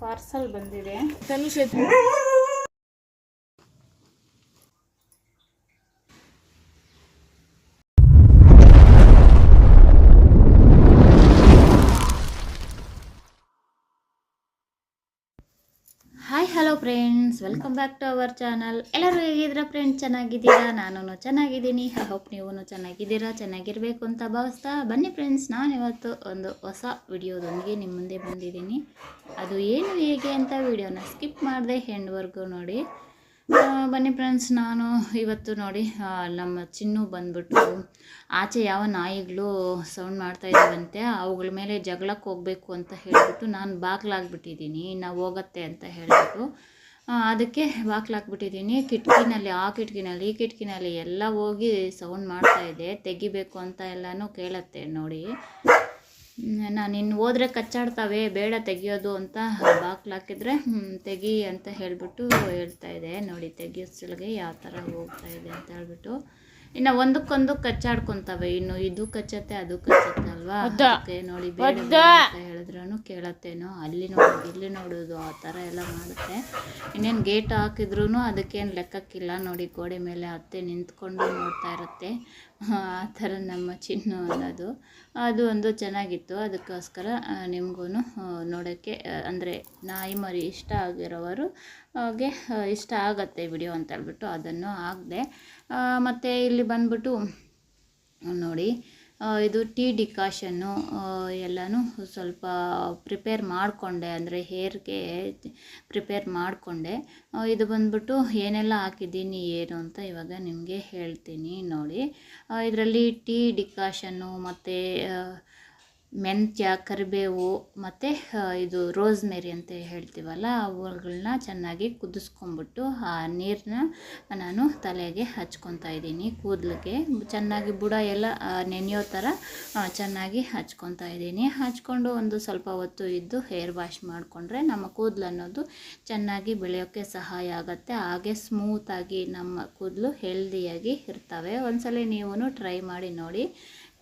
Parcel ಬಂದಿದೆ. Tanush hi hello friends welcome back to our channel ಎಲ್ಲರೂ ಹೇಗಿದ್ರ friends ಚೆನ್ನಾಗಿದ್ದೀರಾ? ನಾನು ಚೆನ್ನಾಗಿದ್ದೀನಿ. ಐ ಹೋಪ್ ನೀವು ಚೆನ್ನಾಗಿದ್ದೀರಾ? ಚೆನ್ನಾಗಿರಬೇಕು ಅಂತ ಭಾವಿಸ್ತಾ ಬನ್ನಿ ಫ್ರೆಂಡ್ಸ್ ನಾನು ಇವತ್ತು ಒಂದು ಹೊಸ ವಿಡಿಯೋದೊಂದಿಗೆ ನಿಮ್ಮ ಮುಂದೆ ಬಂದಿದ್ದೀನಿ. ಅದು ಏನು, ಹೇಗೆ ಅಂತ ವಿಡಿಯೋನ ಸ್ಕಿಪ್ ಮಾಡಿದೆ ಹೆಂಡ್ವರೆಗೂ ನೋಡಿ. ಬನ್ನಿ ಫ್ರೆಂಡ್ಸ್ ನಾನು ಇವತ್ತು ನೋಡಿ ನಮ್ಮ ಚಿನ್ನು ಬಂದ್ಬಿಟ್ಟು ಆಚೆ ಯಾವ ನಾಯಿಗಳು ಸೌಂಡ್ ಮಾಡ್ತಾ ಇದ್ದಾವಂತೆ ಅವುಗಳ ಮೇಲೆ ಜಗಳಕ್ಕೆ ಹೋಗಬೇಕು ಅಂತ ಹೇಳಿಬಿಟ್ಟು ನಾನು ಬಾಗ್ಲಾಗ್ಬಿಟ್ಟಿದ್ದೀನಿ. ನಾವು ಹೋಗತ್ತೆ ಅಂತ ಹೇಳಿಬಿಟ್ಟು ಅದಕ್ಕೆ ಬಾಗ್ಲಾಕ್ಬಿಟ್ಟಿದ್ದೀನಿ ಕಿಟಕಿನಲ್ಲಿ ಆ ಕಿಟಕಿನಲ್ಲಿ ಈ ಕಿಟಕಿನಲ್ಲಿ ಎಲ್ಲ ಹೋಗಿ ಸೌಂಡ್ ಮಾಡ್ತಾ ಇದೆ. ತೆಗಿಬೇಕು ಅಂತ ಎಲ್ಲನೂ ಕೇಳತ್ತೆ ನೋಡಿ. ನಾನು ಇನ್ನು ಹೋದ್ರೆ ಕಚ್ಚಾಡ್ತವೆ ಬೇಡ ತೆಗಿಯೋದು ಅಂತ ಬಾಕ್ಲು ಹಾಕಿದ್ರೆ ತೆಗಿ ಅಂತ ಹೇಳಿಬಿಟ್ಟು ಹೇಳ್ತಾ ಇದೆ. ನೋಡಿ ತೆಗಿಯೋಷ್ಟೊಳಗೆ ಯಾವ ಥರ ಹೋಗ್ತಾ ಇದೆ ಅಂತ ಹೇಳ್ಬಿಟ್ಟು. ಇನ್ನು ಒಂದಕ್ಕೊಂದು ಕಚ್ಚಾಡ್ಕೊತಾವೆ. ಇನ್ನು ಇದು ಕಚ್ಚತ್ತೆ ಅದು ಕಚ್ಚತ್ತೆ ಅಲ್ವಾ? ನೋಡಿ ಬೇಡ ಹೇಳಿದ್ರೂ ಕೇಳತ್ತೇನೋ. ಅಲ್ಲಿ ನೋಡೋದು ಇಲ್ಲಿ ನೋಡೋದು ಆ ಥರ ಎಲ್ಲ ಮಾಡುತ್ತೆ. ಇನ್ನೇನು ಗೇಟ್ ಹಾಕಿದ್ರೂ ಅದಕ್ಕೇನು ಲೆಕ್ಕಕ್ಕಿಲ್ಲ. ನೋಡಿ, ಗೋಡೆ ಮೇಲೆ ಅತ್ತೆ ನಿಂತ್ಕೊಂಡು ನೋಡ್ತಾ ಇರುತ್ತೆ. ಆ ಥರ ನಮ್ಮ ಚಿನ್ನು ಅನ್ನೋದು. ಅದು ಒಂದು ಚೆನ್ನಾಗಿತ್ತು. ಅದಕ್ಕೋಸ್ಕರ ನಿಮಗೂ ನೋಡೋಕ್ಕೆ ಅಂದರೆ ನಾಯಿ ಮರಿ ಇಷ್ಟ ಆಗಿರೋವರು ಗೆ ಇಷ್ಟ ಆಗತ್ತೆ ವಿಡಿಯೋ ಅಂತ ಹೇಳ್ಬಿಟ್ಟು ಅದನ್ನು ಹಾಕಿದೆ. ಮತ್ತು ಇಲ್ಲಿ ಬಂದ್ಬಿಟ್ಟು, ನೋಡಿ ಇದು ಟೀ ಡಿಕಾಷನ್ನು ಎಲ್ಲನೂ ಸ್ವಲ್ಪ ಪ್ರಿಪೇರ್ ಮಾಡಿಕೊಂಡೆ, ಅಂದರೆ ಹೇರ್ಗೆ ಪ್ರಿಪೇರ್ ಮಾಡಿಕೊಂಡೆ. ಇದು ಬಂದ್ಬಿಟ್ಟು ಏನೆಲ್ಲ ಹಾಕಿದ್ದೀನಿ, ಏನು ಅಂತ ಇವಾಗ ನಿಮಗೆ ಹೇಳ್ತೀನಿ ನೋಡಿ. ಇದರಲ್ಲಿ ಟೀ ಡಿಕಾಷನ್ನು ಮತ್ತು ಮೆಂತ್ಯ, ಕರಿಬೇವು ಮತ್ತು ಇದು ರೋಸ್ಮೆರಿ ಅಂತ ಹೇಳ್ತೀವಲ್ಲ ಅವುಗಳನ್ನ ಚೆನ್ನಾಗಿ ಕುದಿಸ್ಕೊಂಬಿಟ್ಟು ಆ ನೀರನ್ನ ನಾನು ತಲೆಗೆ ಹಚ್ಕೊತಾ ಇದ್ದೀನಿ. ಕೂದಲಿಗೆ ಚೆನ್ನಾಗಿ ಬುಡ ಎಲ್ಲ ನೆನೆಯೋ ಥರ ಚೆನ್ನಾಗಿ ಹಚ್ಕೊತಾ ಇದ್ದೀನಿ. ಹಚ್ಕೊಂಡು ಒಂದು ಸ್ವಲ್ಪ ಹೊತ್ತು ಇದ್ದು ಹೇರ್ ವಾಶ್ ಮಾಡಿಕೊಂಡ್ರೆ ನಮ್ಮ ಕೂದಲು ಅನ್ನೋದು ಚೆನ್ನಾಗಿ ಬೆಳೆಯೋಕ್ಕೆ ಸಹಾಯ ಆಗುತ್ತೆ. ಹಾಗೆ ಸ್ಮೂತಾಗಿ ನಮ್ಮ ಕೂದಲು ಹೆಲ್ದಿಯಾಗಿ ಇರ್ತವೆ. ಒಂದ್ಸಲ ನೀವು ಟ್ರೈ ಮಾಡಿ ನೋಡಿ.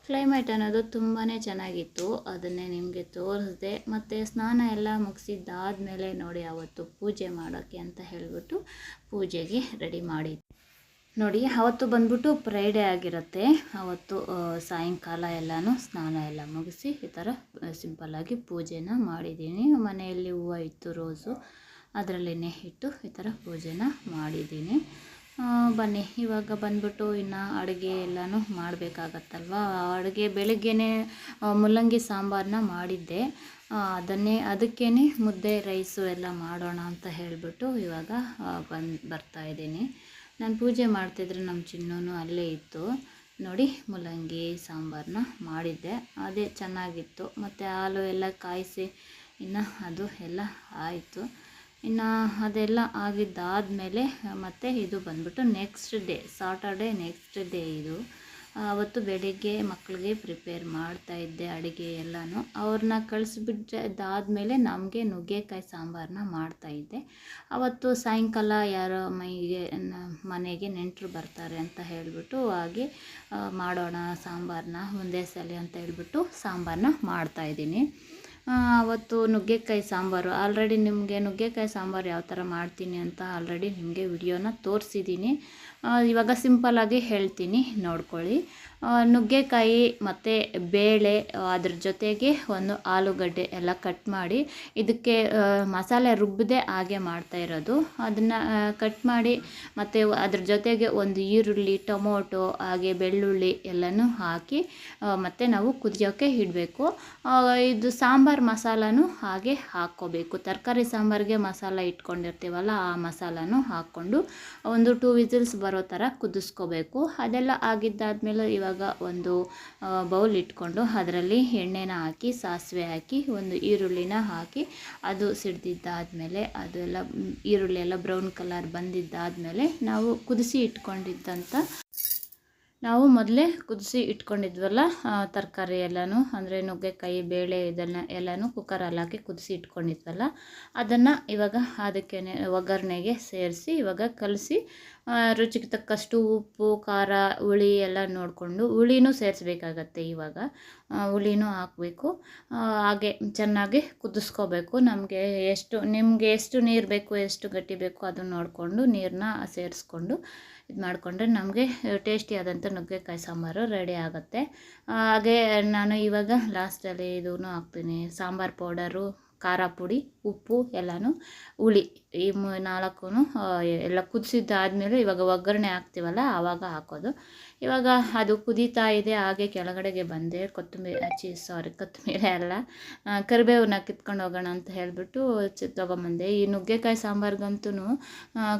ಕ್ಲೈಮೇಟ್ ಅನ್ನೋದು ತುಂಬಾ ಚೆನ್ನಾಗಿತ್ತು. ಅದನ್ನೇ ನಿಮಗೆ ತೋರಿಸ್ದೆ. ಮತ್ತು ಸ್ನಾನ ಎಲ್ಲ ಮುಗಿಸಿದ್ದಾದಮೇಲೆ ನೋಡಿ ಅವತ್ತು ಪೂಜೆ ಮಾಡೋಕ್ಕೆ ಅಂತ ಹೇಳಿಬಿಟ್ಟು ಪೂಜೆಗೆ ರೆಡಿ ಮಾಡಿದ್ದೆ. ನೋಡಿ, ಅವತ್ತು ಬಂದ್ಬಿಟ್ಟು ಫ್ರೈಡೇ ಆಗಿರುತ್ತೆ. ಅವತ್ತು ಸಾಯಂಕಾಲ ಎಲ್ಲನೂ ಸ್ನಾನ ಎಲ್ಲ ಮುಗಿಸಿ ಈ ಥರ ಸಿಂಪಲ್ಲಾಗಿ ಪೂಜೆನ ಮಾಡಿದ್ದೀನಿ. ಮನೆಯಲ್ಲಿ ಹೂವು ಇತ್ತು ರೋಸು ಅದರಲ್ಲೇ ಇಟ್ಟು ಈ ಥರ ಪೂಜೆನ ಮಾಡಿದ್ದೀನಿ. ಬನ್ನಿ, ಇವಾಗ ಬಂದ್ಬಿಟ್ಟು ಇನ್ನು ಅಡುಗೆ ಎಲ್ಲನೂ ಮಾಡಬೇಕಾಗತ್ತಲ್ವ? ಅಡುಗೆ ಬೆಳಗ್ಗೆನೇ ಮುಲ್ಲಂಗಿ ಸಾಂಬಾರನ್ನ ಮಾಡಿದ್ದೆ. ಅದನ್ನೇ ಅದಕ್ಕೇ ಮುದ್ದೆ, ರೈಸು ಎಲ್ಲ ಮಾಡೋಣ ಅಂತ ಹೇಳಿಬಿಟ್ಟು ಇವಾಗ ಬಂದು, ಬರ್ತಾ ಇದ್ದೀನಿ. ನಾನು ಪೂಜೆ ಮಾಡ್ತಿದ್ರೆ ನಮ್ಮ ಚಿನ್ನೂ ಅಲ್ಲೇ ಇತ್ತು. ನೋಡಿ, ಮುಲ್ಲಂಗಿ ಸಾಂಬಾರನ್ನ ಮಾಡಿದ್ದೆ. ಅದೇ ಚೆನ್ನಾಗಿತ್ತು. ಮತ್ತು ಹಾಲು ಎಲ್ಲ ಕಾಯಿಸಿ, ಇನ್ನು ಅದು ಎಲ್ಲ ಆಯಿತು. ಇನ್ನು ಅದೆಲ್ಲ ಆಗಿದ್ದಾದಮೇಲೆ ಮತ್ತು ಇದು ಬಂದ್ಬಿಟ್ಟು next day Saturday next day ಇದು. ಅವತ್ತು ಬೆಳಿಗ್ಗೆ ಮಕ್ಕಳಿಗೆ ಪ್ರಿಪೇರ್ ಮಾಡ್ತಾ ಇದ್ದೆ ಅಡುಗೆ ಎಲ್ಲನೂ. ಅವ್ರನ್ನ ಕಳಿಸ್ಬಿಟ್ಟಾದ್ಮೇಲೆ ನಮಗೆ ನುಗ್ಗೆಕಾಯಿ ಸಾಂಬಾರನ್ನ ಮಾಡ್ತಾಯಿದ್ದೆ ಅವತ್ತು ಸಾಯಂಕಾಲ ಯಾರೋ ಮೈಗೆ ಮನೆಗೆ ನೆಂಟರು ಬರ್ತಾರೆ ಅಂತ ಹೇಳಿಬಿಟ್ಟು ಹಾಗೆ ಮಾಡೋಣ ಸಾಂಬಾರನ್ನ ಒಂದೇ ಸಲ ಅಂತ ಹೇಳ್ಬಿಟ್ಟು ಸಾಂಬಾರನ್ನ ಮಾಡ್ತಾಯಿದ್ದೀನಿ ಅವತ್ತು ನುಗ್ಗೆಕಾಯಿ ಸಾಂಬಾರು. ಆಲ್ರೆಡಿ ನಿಮಗೆ ನುಗ್ಗೆಕಾಯಿ ಸಾಂಬಾರು ಯಾವ ಥರ ಮಾಡ್ತೀನಿ ಅಂತ ಆಲ್ರೆಡಿ ನಿಮಗೆ ವಿಡಿಯೋನ ತೋರಿಸಿದ್ದೀನಿ ಇವಾಗ ಸಿಂಪಲ್ಲಾಗಿ ಹೇಳ್ತೀನಿ, ನೋಡ್ಕೊಳ್ಳಿ. ನುಗ್ಗೆಕಾಯಿ ಮತ್ತು ಬೇಳೆ ಅದ್ರ ಜೊತೆಗೆ ಒಂದು ಆಲೂಗಡ್ಡೆ ಎಲ್ಲ ಕಟ್ ಮಾಡಿ, ಇದಕ್ಕೆ ಮಸಾಲೆ ರುಬ್ಬದೆ ಹಾಗೆ ಮಾಡ್ತಾ ಇರೋದು. ಅದನ್ನು ಕಟ್ ಮಾಡಿ, ಮತ್ತು ಅದ್ರ ಜೊತೆಗೆ ಒಂದು ಈರುಳ್ಳಿ, ಟೊಮೊಟೊ, ಹಾಗೆ ಬೆಳ್ಳುಳ್ಳಿ ಎಲ್ಲನೂ ಹಾಕಿ ಮತ್ತು ನಾವು ಕುದಿಯೋಕ್ಕೆ ಇಡಬೇಕು. ಇದು ಸಾಂಬಾರು ಮಸಾಲನೂ ಹಾಗೆ ಹಾಕ್ಕೋಬೇಕು. ತರಕಾರಿ ಸಾಂಬಾರಿಗೆ ಮಸಾಲ ಇಟ್ಕೊಂಡಿರ್ತೀವಲ್ಲ, ಆ ಮಸಾಲನೂ ಹಾಕ್ಕೊಂಡು ಒಂದು ಟೂ ವಿಸಿಲ್ಸ್ ಬರೋ ಥರ ಕುದಿಸ್ಕೋಬೇಕು. ಅದೆಲ್ಲ ಆಗಿದ್ದಾದಮೇಲೆ ಇವಾಗ ಒಂದು ಬೌಲ್ ಇಟ್ಕೊಂಡು ಅದರಲ್ಲಿ ಎಣ್ಣೆನ ಹಾಕಿ, ಸಾಸಿವೆ ಹಾಕಿ, ಒಂದು ಈರುಳ್ಳಿನ ಹಾಕಿ ಅದು ಸಿಡ್ದಿದ್ದಾದಮೇಲೆ, ಅದೆಲ್ಲ ಈರುಳ್ಳಿ ಎಲ್ಲ ಬ್ರೌನ್ ಕಲರ್ ಬಂದಿದ್ದಾದಮೇಲೆ ನಾವು ಕುದಿಸಿ ಇಟ್ಕೊಂಡಿದ್ದಂಥ ನಾವು ಮೊದಲೇ ಕುದಿಸಿ ಇಟ್ಕೊಂಡಿದ್ವಲ್ಲ ತರಕಾರಿ ಎಲ್ಲನೂ, ಅಂದರೆ ನುಗ್ಗೆಕಾಯಿ, ಬೇಳೆ ಇದನ್ನು ಎಲ್ಲನೂ ಕುಕ್ಕರಲ್ಲಿ ಹಾಕಿ ಕುದಿಸಿ ಇಟ್ಕೊಂಡಿದ್ವಲ್ಲ, ಅದನ್ನು ಇವಾಗ ಅದಕ್ಕೆ ಒಗ್ಗರಣೆಗೆ ಸೇರಿಸಿ ಇವಾಗ ಕಲಸಿ ರುಚಿಗೆ ತಕ್ಕಷ್ಟು ಉಪ್ಪು, ಖಾರ, ಹುಳಿ ಎಲ್ಲ ನೋಡಿಕೊಂಡು ಹುಳಿನೂ ಸೇರಿಸ್ಬೇಕಾಗತ್ತೆ ಇವಾಗ. ಹುಳಿನೂ ಹಾಕಬೇಕು. ಹಾಗೆ ಚೆನ್ನಾಗಿ ಕುದಿಸ್ಕೋಬೇಕು. ನಮಗೆ ಎಷ್ಟು, ನಿಮಗೆ ಎಷ್ಟು ನೀರು ಬೇಕು, ಎಷ್ಟು ಗಟ್ಟಿ ಬೇಕು ಅದನ್ನು ನೋಡಿಕೊಂಡು ನೀರನ್ನ ಸೇರಿಸ್ಕೊಂಡು ಇದು ಮಾಡಿಕೊಂಡ್ರೆ ನಮಗೆ ಟೇಸ್ಟಿಯಾದಂಥ ನುಗ್ಗೆಕಾಯಿ ಸಾಂಬಾರು ರೆಡಿ ಆಗುತ್ತೆ. ಹಾಗೆ ನಾನು ಇವಾಗ ಲಾಸ್ಟಲ್ಲಿ ಇದೂ ಹಾಕ್ತೀನಿ. ಸಾಂಬಾರು ಪೌಡರು ಖಾರ ಪುಡಿ ಉಪ್ಪು ಎಲ್ಲನೂ ಹುಳಿ ಈ ನಾಲ್ಕು ಎಲ್ಲ ಕುದಿಸಿದ್ದಾದಮೇಲೆ ಇವಾಗ ಒಗ್ಗರಣೆ ಹಾಕ್ತೀವಲ್ಲ ಆವಾಗ ಹಾಕೋದು. ಇವಾಗ ಅದು ಕುದೀತಾ ಇದೆ ಹಾಗೆ ಕೆಳಗಡೆಗೆ ಬಂದೆ ಕೊತ್ತಂಬರಿ ಹಚ್ಚಿ ಸಾರಿ ಕೊತ್ತಂಬರಿ ಅಲ್ಲ ಆ, ಕರಿಬೇವನ್ನ ಕಿತ್ಕೊಂಡು ಹೋಗೋಣ ಅಂತ ಹೇಳಿಬಿಟ್ಟು ತೊಗೊಂಬಂದೆ. ಈ ನುಗ್ಗೆಕಾಯಿ ಸಾಂಬಾರ್ಗಂತೂ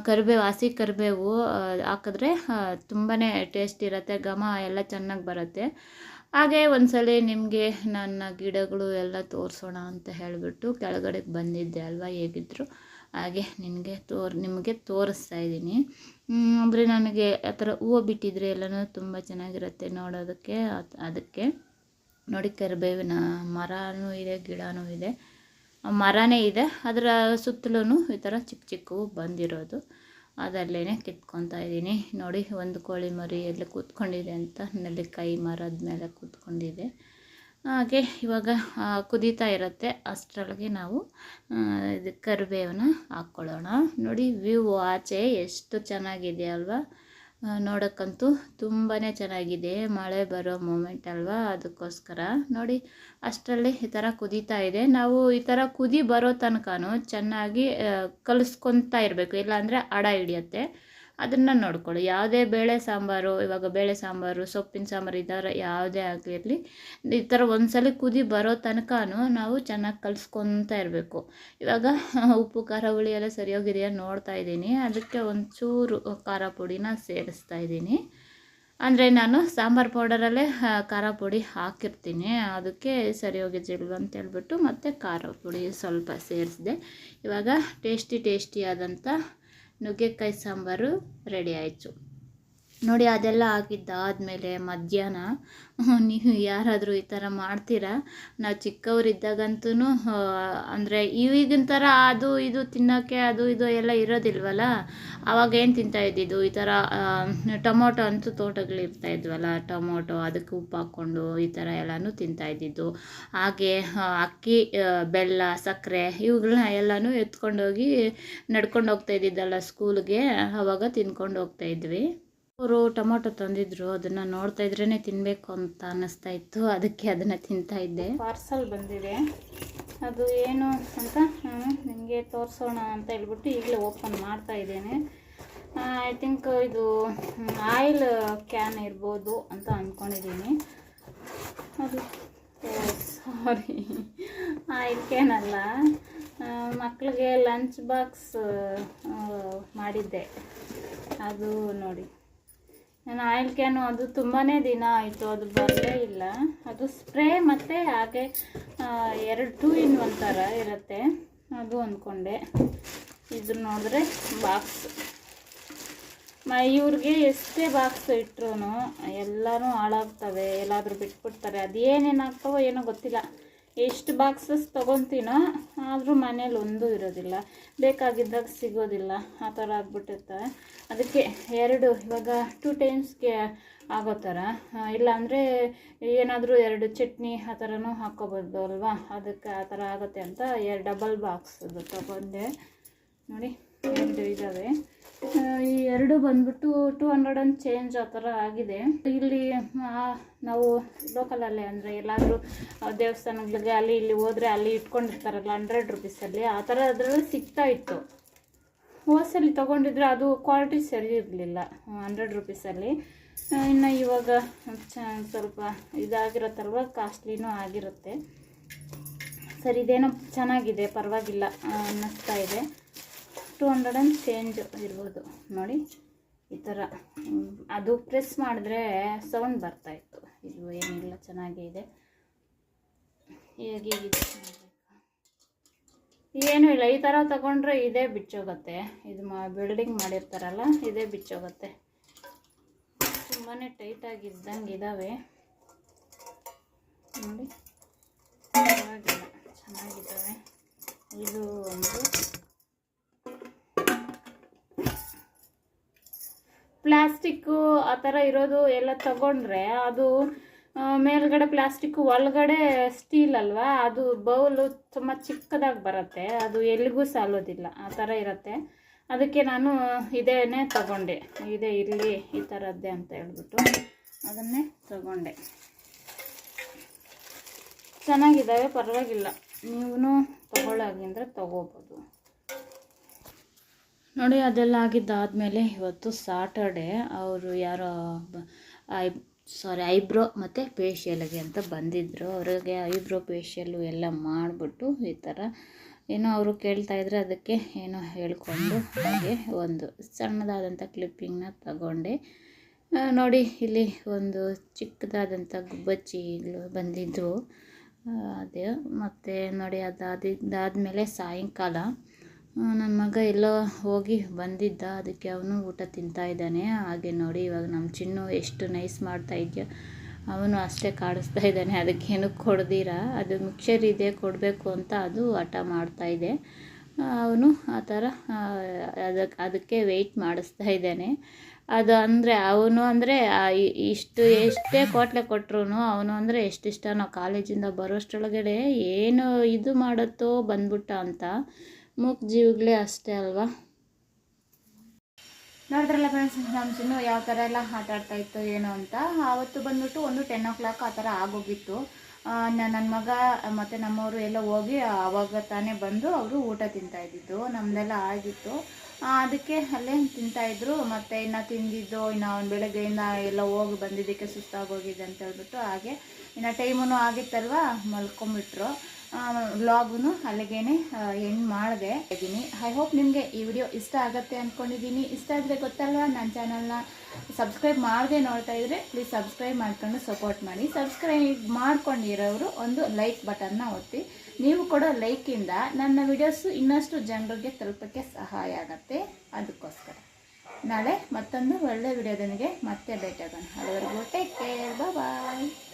ಕರಿಬೇವು ಹಸಿ ಕರಿಬೇವು ಹಾಕಿದ್ರೆ ತುಂಬಾ ಟೇಸ್ಟ್ ಇರುತ್ತೆ ಘಮ ಎಲ್ಲ ಚೆನ್ನಾಗಿ ಬರುತ್ತೆ. ಹಾಗೆ ಒಂದ್ಸಲ ನಿಮಗೆ ನನ್ನ ಗಿಡಗಳು ಎಲ್ಲ ತೋರಿಸೋಣ ಅಂತ ಹೇಳಿಬಿಟ್ಟು ಕೆಳಗಡೆಗೆ ಬಂದಿದ್ದೆ ಅಲ್ವಾ ಹೇಗಿದ್ರು. ಹಾಗೆ ನಿನಗೆ ತೋರ್, ನಿಮಗೆ ತೋರಿಸ್ತಾ ಇದ್ದೀನಿ. ಅಂದರೆ ನನಗೆ ಆ ಥರ ಹೂವು ಬಿಟ್ಟಿದ್ರೆ ಎಲ್ಲನೂ ತುಂಬ ಚೆನ್ನಾಗಿರುತ್ತೆ ನೋಡೋದಕ್ಕೆ, ಅದ್- ಅದಕ್ಕೆ. ನೋಡಿ ಕರಿಬೇವಿನ ಮರನೂ ಇದೆ, ಗಿಡನೂ ಇದೆ. ಮರನೇ ಇದೆ, ಅದರ ಸುತ್ತಲೂ ಈ ಥರ ಚಿಕ್ಕ ಚಿಕ್ಕವು ಬಂದಿರೋದು. ಅದಲ್ಲೇ ಕಿತ್ಕೊತಾ ಇದ್ದೀನಿ. ನೋಡಿ, ಒಂದು ಕೋಳಿ ಮರಿ ಎಲ್ಲಿ ಕೂತ್ಕೊಂಡಿದೆ ಅಂತ ನೆಲ್ಲಿಕಾಯಿ ಮರದ ಮೇಲೆ ಕೂತ್ಕೊಂಡಿದೆ. ಹಾಗೆ ಇವಾಗ ಕುದೀತಾ ಇರುತ್ತೆ. ಅಷ್ಟರೊಳಗೆ ನಾವು ಇದು ಕರಿಬೇವನ್ನ ಹಾಕ್ಕೊಳ್ಳೋಣ. ನೋಡಿ, ವ್ಯೂ ಆಚೆ ಎಷ್ಟು ಚೆನ್ನಾಗಿದೆ ಅಲ್ವಾ? ನೋಡೋಕ್ಕಂತೂ ತುಂಬಾ ಚೆನ್ನಾಗಿದೆ. ಮಳೆ ಬರೋ ಮೂಮೆಂಟ್ ಅಲ್ವಾ ಅದಕ್ಕೋಸ್ಕರ. ನೋಡಿ, ಅಷ್ಟರಲ್ಲಿ ಈ ಥರ ಕುದೀತಾ ಇದೆ. ನಾವು ಈ ಥರ ಕುದಿ ಬರೋ ತನಕನೂ ಚೆನ್ನಾಗಿ ಕಲಿಸ್ಕೊತಾ ಇರಬೇಕು. ಇಲ್ಲಾಂದರೆ ಅಡ ಹಿಡಿಯುತ್ತೆ. ಅದನ್ನು ನೋಡ್ಕೊಳ್ಳಿ. ಯಾವುದೇ ಬೇಳೆ ಸಾಂಬಾರು, ಇವಾಗ ಬೇಳೆ ಸಾಂಬಾರು, ಸೊಪ್ಪಿನ ಸಾಂಬಾರು ಈ ಥರ ಯಾವುದೇ ಆಗಿರಲಿ ಈ ಥರ ಒಂದ್ಸಲ ಕುದಿ ಬರೋ ತನಕನೂ ನಾವು ಚೆನ್ನಾಗಿ ಕಲಿಸ್ಕೊತ ಇರಬೇಕು. ಇವಾಗ ಉಪ್ಪು, ಖಾರ, ಹುಳಿ ಎಲ್ಲ ಸರಿಯೋಗಿದೆಯಾ ನೋಡ್ತಾ ಇದ್ದೀನಿ. ಅದಕ್ಕೆ ಒಂಚೂರು ಖಾರ ಪುಡಿನ ಸೇರಿಸ್ತಾ ಇದ್ದೀನಿ. ಅಂದರೆ ನಾನು ಸಾಂಬಾರು ಪೌಡರಲ್ಲೇ ಖಾರ ಪುಡಿ ಹಾಕಿರ್ತೀನಿ. ಅದಕ್ಕೆ ಸರಿ ಹೋಗಿದ್ದಿಲ್ವ ಅಂತ ಹೇಳ್ಬಿಟ್ಟು ಮತ್ತು ಖಾರ ಪುಡಿ ಸ್ವಲ್ಪ ಸೇರಿಸಿದೆ. ಇವಾಗ ಟೇಸ್ಟಿ, ಟೇಸ್ಟಿಯಾದಂಥ ನುಗ್ಗೆಕಾಯಿ ಸಾಂಬಾರು ರೆಡಿ ಆಯಿತು. ನೋಡಿ ಅದೆಲ್ಲ ಆಗಿದ್ದಾದಮೇಲೆ ಮಧ್ಯಾಹ್ನ. ನೀವು ಯಾರಾದರೂ ಈ ಥರ ಮಾಡ್ತೀರಾ? ನಾವು ಚಿಕ್ಕವರಿದ್ದಾಗಂತೂ ಅಂದರೆ ಈಗಿನ ಥರ ಅದು ಇದು ತಿನ್ನೋಕ್ಕೆ ಅದು ಇದು ಎಲ್ಲ ಇರೋದಿಲ್ವಲ್ಲ? ಆವಾಗ ಏನು ತಿಂತಾ ಇದ್ದಿದ್ದು? ಈ ಥರ ಟೊಮೊಟೊ ಅಂತೂ ತೋಟಗಳಿರ್ತಾ ಇದ್ವಲ್ಲ? ಟೊಮೊಟೊ, ಅದಕ್ಕೆ ಉಪ್ಪು ಹಾಕ್ಕೊಂಡು ಈ ಥರ ಎಲ್ಲನೂ ತಿಂತಾ ಇದ್ದಿದ್ದು. ಹಾಗೆ ಅಕ್ಕಿ ಬೆಲ್ಲ, ಸಕ್ಕರೆ ಇವುಗಳನ್ನ ಎಲ್ಲನೂ ಎತ್ಕೊಂಡೋಗಿ ನಡ್ಕೊಂಡು ಹೋಗ್ತಾ ಇದ್ದಿದ್ದಲ್ಲ ಸ್ಕೂಲ್ಗೆ ಆವಾಗ ತಿನ್ಕೊಂಡು ಹೋಗ್ತಾ ಇದ್ವಿ. ಅವರು ಟೊಮೊಟೊ ತಂದಿದ್ರು, ಅದನ್ನ ನೋಡ್ತಾ ಇದ್ರೇನೆ ತಿನ್ಬೇಕು ಅಂತ ಅನ್ನಿಸ್ತಾ ಇತ್ತು. ಅದಕ್ಕೆ ಅದನ್ನ ತಿಂತಾ ಇದ್ದೆ. ಪಾರ್ಸಲ್ ಬಂದಿದೆ. ಅದು ಏನು ಅಂತ ನಿಮಗೆ ತೋರಿಸೋಣ ಅಂತ ಹೇಳ್ಬಿಟ್ಟು ಈಗಲೇ ಓಪನ್ ಮಾಡ್ತಾ ಇದ್ದೇನೆ. ಐ ಥಿಂಕ್ ಇದು ಆಯಿಲ್ ಕ್ಯಾನ್ ಇರ್ಬೋದು ಅಂತ ಅಂದ್ಕೊಂಡಿದ್ದೀನಿ ಅದು ಸಾರಿ ಆಯಿಲ್ ಕ್ಯಾನ್ ಅಲ್ಲ. ಮಕ್ಕಳಿಗೆ ಲಂಚ್ ಬಾಕ್ಸ್ ಮಾಡಿದ್ದೆ. ಅದು ನೋಡಿ. ನಾನು ಆಯಿಲ್ ಕ್ಯಾನು ಅದು ತುಂಬಾ ದಿನ ಆಯಿತು, ಅದು ಬರಲೇ ಇಲ್ಲ. ಅದು ಸ್ಪ್ರೇ ಮತ್ತು ಹಾಗೆ ಎರಡು ಟೂ ಇನ್ ಒನ್ ಥರ ಇರುತ್ತೆ. ಅದು ಅಂದ್ಕೊಂಡೆ. ಇದು ನೋಡಿದ್ರೆ ಬಾಕ್ಸ್ ಇವ್ರಿಗೆ ಎಷ್ಟೇ ಬಾಕ್ಸ್ ಇಟ್ರೂ ಎಲ್ಲನೂ ಹಾಳಾಗ್ತವೆ, ಎಲ್ಲಾದರೂ ಬಿಟ್ಬಿಡ್ತಾರೆ. ಅದು ಏನೇನಾಗ್ತವೋ ಏನೋ ಗೊತ್ತಿಲ್ಲ. ಎಷ್ಟು ಬಾಕ್ಸಸ್ ತೊಗೊತೀನೋ ಆದರೂ ಮನೇಲಿ ಒಂದೂ ಇರೋದಿಲ್ಲ. ಬೇಕಾಗಿದ್ದಾಗ ಸಿಗೋದಿಲ್ಲ. ಆ ಥರ ಆಗ್ಬಿಟ್ಟಿರ್ತವೆ ಅದಕ್ಕೆ ಎರಡು, ಇವಾಗ ಟೂ ಟೈಮ್ಸ್ಗೆ ಆಗೋ ಥರ. ಇಲ್ಲಾಂದರೆ ಏನಾದರೂ ಎರಡು ಚಟ್ನಿ ಆ ಥರನೂ ಹಾಕ್ಕೋಬೋದು ಅಲ್ವಾ? ಅದಕ್ಕೆ ಆ ಥರ ಆಗುತ್ತೆ ಅಂತ ಎರಡು ಡಬಲ್ ಬಾಕ್ಸ್ ಅದು ತೊಗೊಂಡೆ. ನೋಡಿ. ಇದ್ದಾವೆ ಈ ಎರಡು ಬಂದ್ಬಿಟ್ಟು ಟೂ ಹಂಡ್ರೆಡ್ ಅಂಡ್ ಚೇಂಜ್ ಆ ಥರ ಆಗಿದೆ. ಇಲ್ಲಿ ನಾವು ಲೋಕಲಲ್ಲೇ ಅಂದರೆ ಎಲ್ಲಾದರೂ ದೇವಸ್ಥಾನಗಳಿಗೆ ಅಲ್ಲಿ ಇಲ್ಲಿ ಹೋದರೆ ಅಲ್ಲಿ ಇಟ್ಕೊಂಡಿರ್ತಾರಲ್ಲ ಹಂಡ್ರೆಡ್ ರುಪೀಸಲ್ಲಿ ಆ ಥರ ಅದರಲ್ಲಿ ಸಿಗ್ತಾ ಇತ್ತು. ಹೋಲ್ಸೇಲ್ ತೊಗೊಂಡಿದ್ರೆ ಅದು ಕ್ವಾಲಿಟಿ ಸರಿ ಇರಲಿಲ್ಲ ಹಂಡ್ರೆಡ್ ರುಪೀಸಲ್ಲಿ ಇನ್ನು ಇವಾಗ ಸ್ವಲ್ಪ ಇದಾಗಿರುತ್ತಲ್ವ ಕಾಸ್ಟ್ಲಿನೂ ಆಗಿರುತ್ತೆ. ಸರಿ, ಇದೇನೋ ಚೆನ್ನಾಗಿದೆ, ಪರವಾಗಿಲ್ಲ ಅನ್ನಿಸ್ತಾ ಇದೆ. ಟೂ ಹಂಡ್ರೆಡ್ ಆ್ಯಂಡ್ ಚೇಂಜ್ ಇರ್ಬೋದು. ನೋಡಿ, ಈ ಥರ. ಅದು ಪ್ರೆಸ್ ಮಾಡಿದ್ರೆ ಸೌಂಡ್ ಬರ್ತಾಯಿತ್ತು ಇದು ಏನಿಲ್ಲ, ಚೆನ್ನಾಗೇ ಇದೆ. ಹೇಗೆ ಏನೂ ಇಲ್ಲ, ಈ ಥರ ತಗೊಂಡ್ರೆ ಇದೇ ಬಿಚ್ಚೋಗುತ್ತೆ. ಇದು ಮಾ ಬಿಲ್ಡಿಂಗ್ ಮಾಡಿರ್ತಾರಲ್ಲ, ಇದೇ ಬಿಚ್ಚೋಗುತ್ತೆ. ತುಂಬಾ ಟೈಟಾಗಿ ಇದ್ದಂಗೆ ಇದ್ದಾವೆ ನೋಡಿ ಚೆನ್ನಾಗಿದ್ದಾವೆ. ಇದು ಒಂದು ಪ್ಲಾಸ್ಟಿಕ್ಕು ಆ ಥರ ಇರೋದು ಎಲ್ಲ ತಗೊಂಡ್ರೆ ಅದು ಮೇಲ್ಗಡೆ ಪ್ಲಾಸ್ಟಿಕ್ ಒಳಗಡೆ ಸ್ಟೀಲ್ ಅಲ್ವಾ? ಅದು ಬೌಲು ತುಂಬ ಚಿಕ್ಕದಾಗಿ ಬರುತ್ತೆ. ಅದು ಎಲ್ಲಿಗೂ ಸಾಲೋದಿಲ್ಲ. ಆ ಥರ ಇರುತ್ತೆ. ಅದಕ್ಕೆ ನಾನು ಇದೇನೇ ತಗೊಂಡೆ. ಇದೇ ಇರಲಿ ಈ ಥರದ್ದೇ ಅಂತ ಹೇಳ್ಬಿಟ್ಟು ಅದನ್ನೇ ತಗೊಂಡೆ. ಚೆನ್ನಾಗಿದ್ದಾವೆ, ಪರವಾಗಿಲ್ಲ. ನೀವು ತಗೊಳ್ಳಾಗಿಂದ್ರೆ ತಗೋಬೋದು. ನೋಡಿ, ಅದೆಲ್ಲ ಆಗಿದ್ದಾದಮೇಲೆ ಇವತ್ತು ಸಾಟರ್ಡೆ ಅವರು ಯಾರೋ ಐ ಸಾರಿ ಐಬ್ರೋ ಮತ್ತು ಫೇಶಿಯಲ್ಗೆ ಅಂತ ಬಂದಿದ್ದರು ಅವ್ರಿಗೆ ಐಬ್ರೋ ಫೇಶಿಯಲ್ಲು ಎಲ್ಲ ಮಾಡಿಬಿಟ್ಟು ಈ ಥರ ಏನೋ ಅವರು ಕೇಳ್ತಾ ಇದ್ದರೆ ಅದಕ್ಕೆ ಏನೋ ಹೇಳ್ಕೊಂಡು ಹಾಗೆ ಒಂದು ಸಣ್ಣದಾದಂಥ ಕ್ಲಿಪ್ಪಿಂಗ್ನ ತಗೊಂಡೆ. ನೋಡಿ, ಇಲ್ಲಿ ಒಂದು ಚಿಕ್ಕದಾದಂಥ ಗುಬ್ಬಚ್ಚಿಗಳು ಬಂದಿದ್ದವು ಅದೇ, ಮತ್ತು ನೋಡಿ, ಅದಾದಿದ್ದಾದಮೇಲೆ ಸಾಯಂಕಾಲ ನನ್ನ ಮಗ ಎಲ್ಲೋ ಹೋಗಿ ಬಂದಿದ್ದ, ಅದಕ್ಕೆ ಅವನು ಊಟ ತಿಂತಾ ಇದ್ದಾನೆ. ಹಾಗೆ ನೋಡಿ ಇವಾಗ ನಮ್ಮ ಚಿನ್ನು ಎಷ್ಟು ನೈಸ್ ಮಾಡ್ತಾ ಇದೆಯೋ. ಅವನು ಅಷ್ಟೇ ಕಾಡಿಸ್ತಾ ಇದ್ದಾನೆ ಅದಕ್ಕೇನು ಕೊಡ್ದಿರ. ಅದು ಮಿಕ್ಸರ್ ಇದೆ, ಕೊಡಬೇಕು ಅಂತ ಅದು ಹಠ ಮಾಡ್ತಾ ಇದೆ. ಅವನು ಆ ಥರ ಅದಕ್ಕೆ ಅದಕ್ಕೆ ವೆಯ್ಟ್ ಮಾಡಿಸ್ತಾ ಇದ್ದಾನೆ. ಅದು ಅಂದರೆ ಅವನು ಅಂದರೆ ಇಷ್ಟು, ಎಷ್ಟೇ ಕೋಟ್ಲೆ ಕೊಟ್ಟರು ಅವನು ಅಂದರೆ ಎಷ್ಟಿಷ್ಟ. ನಾವು ಕಾಲೇಜಿಂದ ಬರೋಷ್ಟರೊಳಗಡೆ ಏನು ಇದು ಮಾಡುತ್ತೋ ಬಂದ್ಬಿಟ್ಟ ಅಂತ. ಮೂಕ್ ಜೀವಿಗಳೇ ಅಷ್ಟೇ ಅಲ್ವಾ? ನೋಡಿದ್ರಲ್ಲ ಫ್ರೆಂಡ್ಸ್ ನಮ್ಮ ಚಿನ್ನು ಯಾವ ಥರ ಎಲ್ಲ ಆಟ ಆಡ್ತಾ ಇತ್ತು ಏನು ಅಂತ, ಆವತ್ತು ಬಂದ್ಬಿಟ್ಟು ಒಂದು ಟೆನ್ ಓ ಕ್ಲಾಕ್ ಆ ಥರ ಆಗೋಗಿತ್ತು. ನನ್ನ ಮಗ ಮತ್ತು ನಮ್ಮವರು ಎಲ್ಲ ಹೋಗಿ ಆವಾಗ ತಾನೇ ಬಂದು ಅವರು ಊಟ ತಿಂತಾ ಇದ್ದಿದ್ದು ನಮ್ಮದೆಲ್ಲ ಆಗಿತ್ತು. ಅದಕ್ಕೆ ಅಲ್ಲೇ ತಿಂತಾಯಿದ್ರು ಮತ್ತು ಇನ್ನು ತಿಂದಿದ್ದು, ಇನ್ನು ಅವ್ನು ಬೆಳಗ್ಗೆಯಿಂದ ಎಲ್ಲ ಹೋಗಿ ಬಂದಿದ್ದಕ್ಕೆ ಸುಸ್ತಾಗೋಗಿದೆ ಅಂತ ಹೇಳ್ಬಿಟ್ಟು ಹಾಗೆ ಇನ್ನು ಟೈಮೂ ಆಗಿತ್ತಲ್ವ ಮಲ್ಕೊಂಬಿಟ್ರು ವ್ಲಾಗುನು ಅಲ್ಲಿಗೇನೆ ಎಂಡ್ ಮಾಡಿದೆ ಇದ್ದೀನಿ ಐ ಹೋಪ್ ನಿಮಗೆ ಈ ವಿಡಿಯೋ ಇಷ್ಟ ಆಗುತ್ತೆ ಅಂದ್ಕೊಂಡಿದ್ದೀನಿ ಇಷ್ಟ ಆದರೆ ಗೊತ್ತಲ್ವ ನನ್ನ ಚಾನಲ್ನ ಸಬ್ಸ್ಕ್ರೈಬ್ ಮಾಡದೆ ನೋಡ್ತಾ ಇದ್ರೆ ಪ್ಲೀಸ್ ಸಬ್ಸ್ಕ್ರೈಬ್ ಮಾಡ್ಕೊಂಡು ಸಪೋರ್ಟ್ ಮಾಡಿ. ಸಬ್ಸ್ಕ್ರೈಬ್ ಮಾಡ್ಕೊಂಡಿರೋರು ಒಂದು ಲೈಕ್ ಬಟನ್ನ ಒತ್ತಿ. ನೀವು ಕೊಡೋ ಲೈಕಿಂದ ನನ್ನ ವಿಡಿಯೋಸು ಇನ್ನಷ್ಟು ಜನರಿಗೆ ತಲುಪಕ್ಕೆ ಸಹಾಯ ಆಗುತ್ತೆ. ಅದಕ್ಕೋಸ್ಕರ. ನಾಳೆ ಮತ್ತೊಂದು ಒಳ್ಳೆ ವಿಡಿಯೋದೊಂದಿಗೆ ಮತ್ತೆ ಭೇಟಿಯಾಗೋಣ. ಅಲ್ಲಿವರೆಗೂ ಟೇಕ್ ಕೇರ್ ಬಾಯ್